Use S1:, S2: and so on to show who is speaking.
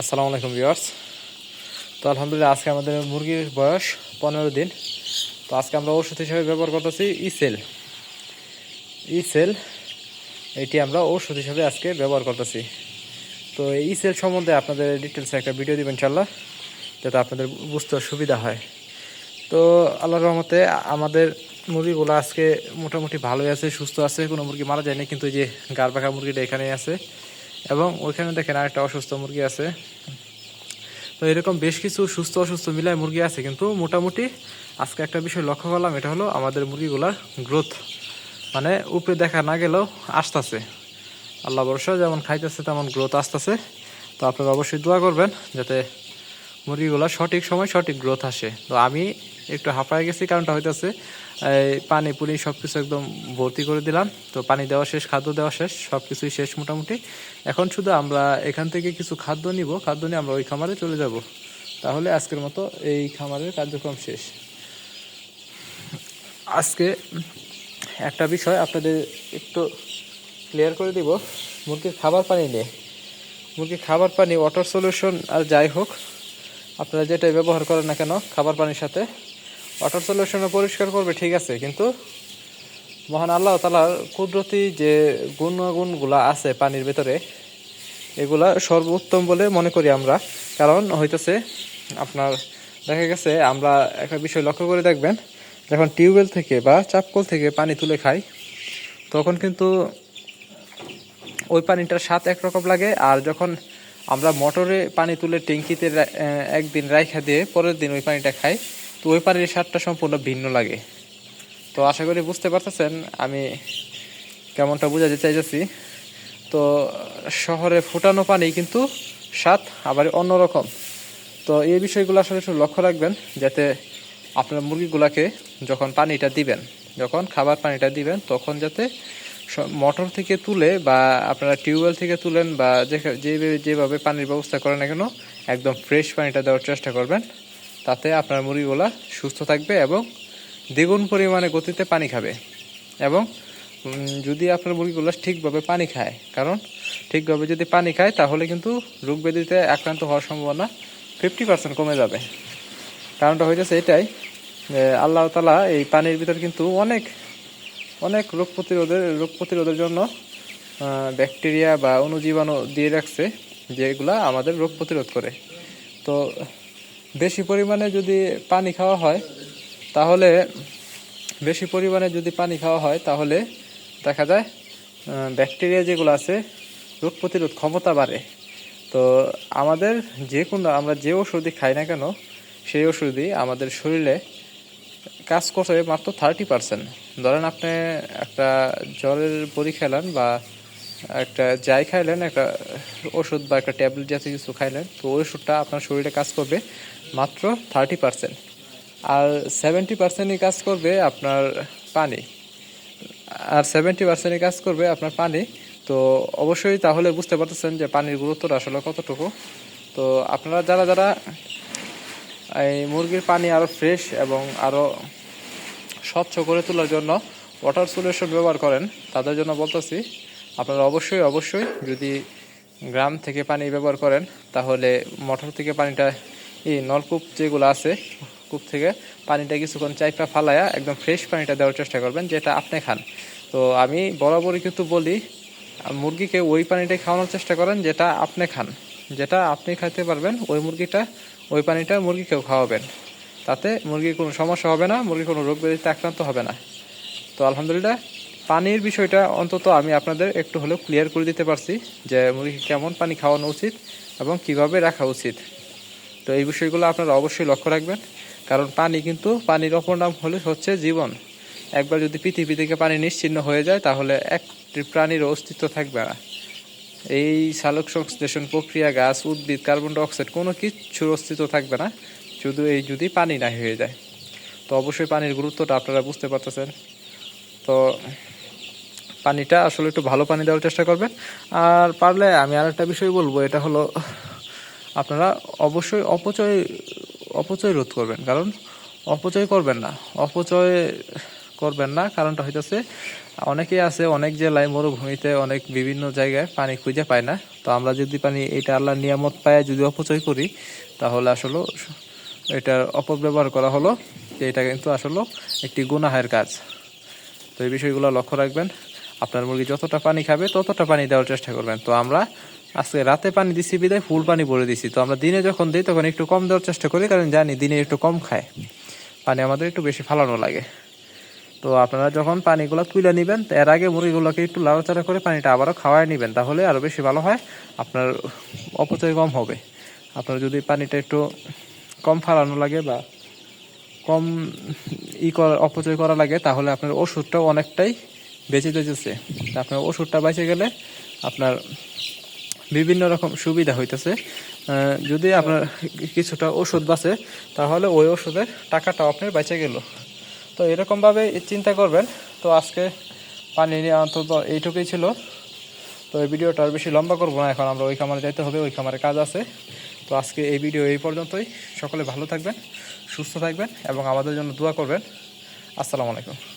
S1: আসসালামু আলাইকুম ভিউয়ার্স। তো আলহামদুলিল্লাহ আজকে আমাদের মুরগির বয়স পনেরো দিন। তো আজকে আমরা ওষুধ হিসেবে ব্যবহার করতেছি ইসেল। ইসেল, এটি আমরা ওষুধ হিসেবে আজকে ব্যবহার করতেছি। তো এই ইসেল সম্বন্ধে আপনাদের ডিটেলসে একটা ভিডিও দিবেন ইনশাল্লাহ যাতে আপনাদের বুঝতে সুবিধা হয়। তো আল্লাহর রহমতে আমাদের মুরগিগুলো আজকে মোটামুটি ভালোই আছে, সুস্থ আছে, কোনো মুরগি মারা যায়নি, কিন্তু এই যে গার পাখা মুরগিটা এখানেই আছে। এবং ওইখানে দেখেন আরেকটা অসুস্থ মুরগি আছে। তো এরকম বেশ কিছু সুস্থ অসুস্থ মিলায় মুরগি আছে, কিন্তু মোটামুটি আজকে একটা বিষয় লক্ষ্য করলাম, এটা হলো আমাদের মুরগিগুলার গ্রোথ মানে উপরে দেখা না গেলেও আসতেছে। আল্লাহ ভরসা, যেমন খাইতেছে তেমন গ্রোথ আসতেছে। তো আপনারা অবশ্যই দোয়া করবেন যাতে মুরগিগুলো সঠিক সময় সঠিক গ্রোথ আসে। তো আমি একটু হাঁপায় গেছি, কারণটা হইতেছে পানি পুনি সব কিছু একদম ভর্তি করে দিলাম। তো পানি দেওয়া শেষ, খাদ্য দেওয়া শেষ সব কিছুই শেষ মোটামুটি। এখন শুধু আমরা এখান থেকে কিছু খাদ্য নিব, খাদ্য নিয়ে আমরা ওই খামারে চলে যাব। তাহলে আজকের মতো এই খামারের কার্যক্রম শেষ। আজকে একটা বিষয় আপনাদের একটু ক্লিয়ার করে দিব, মুরগির খাবার পানি নিয়ে। মুরগির খাবার পানি ওয়াটার সলিউশন আর যাই হোক, আপনারা যেটাই ব্যবহার করেন না কেন, খাবার পানির সাথে ওয়াটার সলিউশনে পরিষ্কার করবে, ঠিক আছে, কিন্তু মহান আল্লাহ তালার কুদরতি যে গুণাগুণগুলা আছে পানির ভেতরে, এগুলা সর্বোত্তম বলে মনে করি আমরা। কারণ হইতেছে আপনার, দেখা গেছে, আমরা একটা বিষয় লক্ষ্য করে দেখবেন, যখন টিউবওয়েল থেকে বা চাপকল থেকে পানি তুলে খাই, তখন কিন্তু ওই পানিটার স্বাদ একরকম লাগে, আর যখন আমরা মোটরে পানি তুলে ট্যাঙ্কিতে একদিন রাইখা দিয়ে পরের দিন ওই পানিটা খাই তো ওই পানির স্বাদটা সম্পূর্ণ ভিন্ন লাগে। তো আশা করি বুঝতে পারতেছেন, আমি কেমনটা বোঝাতে চাইতেছি। তো শহরে ফুটানো পানি কিন্তু স্বাদ আবার অন্যরকম। তো এই বিষয়গুলো আসলে একটু লক্ষ্য রাখবেন, যাতে আপনার মুরগিগুলাকে যখন পানিটা দিবেন, যখন খাবার পানিটা দিবেন, তখন যাতে মোটর থেকে তুলে বা আপনারা টিউবওয়েল থেকে তুলেন বা যেভাবে যেভাবে পানির ব্যবস্থা করেন না কেন, একদম ফ্রেশ পানিটা দেওয়ার চেষ্টা করবেন। তাতে আপনার মুরগিগুলা সুস্থ থাকবে এবং দ্বিগুণ পরিমাণে গতিতে পানি খাবে। এবং যদি আপনার মুরগিগুলো ঠিকভাবে পানি খায়, কারণ ঠিকভাবে যদি পানি খায়, তাহলে কিন্তু রোগ ব্যাধিতে আক্রান্ত হওয়ার সম্ভাবনা ফিফটি পার্সেন্ট কমে যাবে। কারণটা হইতেছে এটাই, যে আল্লাহ তালা এই পানির ভিতর কিন্তু অনেক অনেক রোগ প্রতিরোধের রোগ প্রতিরোধের জন্য ব্যাকটেরিয়া বা অণুজীবাণু দিয়ে রাখছে, যেগুলা আমাদের রোগ প্রতিরোধ করে। তো বেশি পরিমাণে যদি পানি খাওয়া হয়, তাহলে বেশি পরিমাণে যদি পানি খাওয়া হয়, তাহলে দেখা যায় ব্যাকটেরিয়া যেগুলো আছে, রোগ প্রতিরোধ ক্ষমতা বাড়ে। তো আমাদের যে কোনো, আমরা যে ওষুধই খাই না কেন, সেই ওষুধই আমাদের শরীরে কাজ করছে মাত্র থার্টি পার্সেন্ট ধরেন আপনি একটা জ্বরের বড়ি খেলেন বা একটা যাই খাইলেন, একটা ওষুধ বা একটা ট্যাবলেট জাতীয় কিছু খাইলেন, তো ওই ওষুধটা আপনার শরীরে কাজ করবে মাত্র থার্টি পার্সেন্ট আর সেভেন্টি পার্সেন্টই কাজ করবে আপনার পানি। আর সেভেন্টি পার্সেন্টই কাজ করবে আপনার পানি। তো অবশ্যই তাহলে বুঝতে পারতেছেন যে পানির গুরুত্বটা আসলে কতটুকু। তো আপনারা যারা যারা এই মুরগির পানি আরও ফ্রেশ এবং আরও স্বচ্ছ করে তোলার জন্য ওয়াটার সলিউশন ব্যবহার করেন, তাদের জন্য বলতেছি আপনারা অবশ্যই অবশ্যই যদি গ্রাম থেকে পানি ব্যবহার করেন, তাহলে মোটর থেকে পানিটা, এই নলকূপ যেগুলো আছে, কূপ থেকে পানিটা কিছুক্ষণ চাইপা ফালায়া একদম ফ্রেশ পানিটা দেওয়ার চেষ্টা করবেন, যেটা আপনি খান। তো আমি বরাবরই কিন্তু বলি, মুরগিকে ওই পানিটাই খাওয়ানোর চেষ্টা করেন যেটা আপনি খান। যেটা আপনি খাইতে পারবেন, ওই মুরগিটা, ওই পানিটা মুরগিকেও খাওয়াবেন। তাতে মুরগির কোনো সমস্যা হবে না মুরগি কোনো রোগ ব্যাধিতে আক্রান্ত হবে না। তো আলহামদুলিল্লাহ পানির বিষয়টা অন্তত আমি আপনাদের একটু হলেও ক্লিয়ার করে দিতে পারছি যে মুরগিকে কেমন পানি খাওয়ানো উচিত এবং কীভাবে রাখা উচিত। তো এই বিষয়গুলো আপনারা অবশ্যই লক্ষ্য রাখবেন, কারণ পানি কিন্তু পানির অপর নাম হলে হচ্ছে জীবন। একবার যদি পৃথিবী থেকে পানি নিশ্চিন্ন হয়ে যায়, তাহলে একটি প্রাণীর অস্তিত্ব থাকবে না। এই সালোক সংশ্লেষণ প্রক্রিয়া, গাছ, উদ্ভিদ, কার্বন ডাইঅক্সাইড, কোনো কিছুর অস্তিত্ব থাকবে না, শুধু এই যদি পানি না হয়ে যায়। তো অবশ্যই পানির গুরুত্বটা আপনারা বুঝতে পারতেছেন। তো পানিটা আসলে একটু ভালো পানি দেওয়ার চেষ্টা করবেন। আর পারলে আমি আর একটা বিষয় বলব, এটা হলো আপনারা অবশ্যই অপচয় অপচয় রোধ করবেন। কারণ অপচয় করবেন না, অপচয় করবেন না। কারণটা হইতেছে, অনেকেই আছে অনেক জেলায় মরুভূমিতে অনেক বিভিন্ন জায়গায় পানি খুঁজে পায় না। তো আমরা যদি পানি, এটা আল্লাহ নিয়ামত পায় যদি অপচয় করি, তাহলে আসলে এটার অপব্যবহার করা হলো এটা কিন্তু আসলে একটি গুনাহের কাজ। তো এই বিষয়গুলো লক্ষ্য রাখবেন। আপনার মুরগি যতটা পানি খাবে, ততটা পানি দেওয়ার চেষ্টা করবেন। তো আমরা আজকে রাতে পানি দিছি, বিদায় ফুল পানি ভরে দিছি। তো আমরা দিনে যখন দিই, তখন একটু কম দেওয়ার চেষ্টা করি, কারণ জানি দিনে একটু কম খায়। পানি আমাদের একটু বেশি ফালানো লাগে। তো আপনারা যখন পানিগুলো তুলে নেবেন এর আগে মুরগিগুলোকে একটু লাড়াচাড়া করে পানিটা আবারও খাওয়ায় নেবেন, তাহলে আরও বেশি ভালো হয়, আপনার অপচয় কম হবে। আপনার যদি পানিটা একটু কম ফালানো লাগে বা কম ই করা, অপচয় করা লাগে, তাহলে আপনার ওষুধটাও অনেকটাই বেঁচে যেতেছে আপনার ওষুধটা বেঁচে গেলে আপনার বিভিন্ন রকম সুবিধা হইতেছে। যদি আপনার কিছুটা ওষুধ বাঁচে, তাহলে ওই ওষুধের টাকাটাও আপনার বেঁচে গেল। তো এরকমভাবে চিন্তা করবেন। তো আজকে পানি নিয়ে অন্তত এইটুকুই ছিল। তো এই ভিডিওটা আর বেশি লম্বা করব না। এখন আমরা ওই খামারে যাইতে হবে, ওই খামারে কাজ আছে। তো আজকে এই ভিডিও এই পর্যন্তই। সকলে ভালো থাকবেন, সুস্থ থাকবেন এবং আমাদের জন্য দোয়া করবেন। আসসালামু আলাইকুম।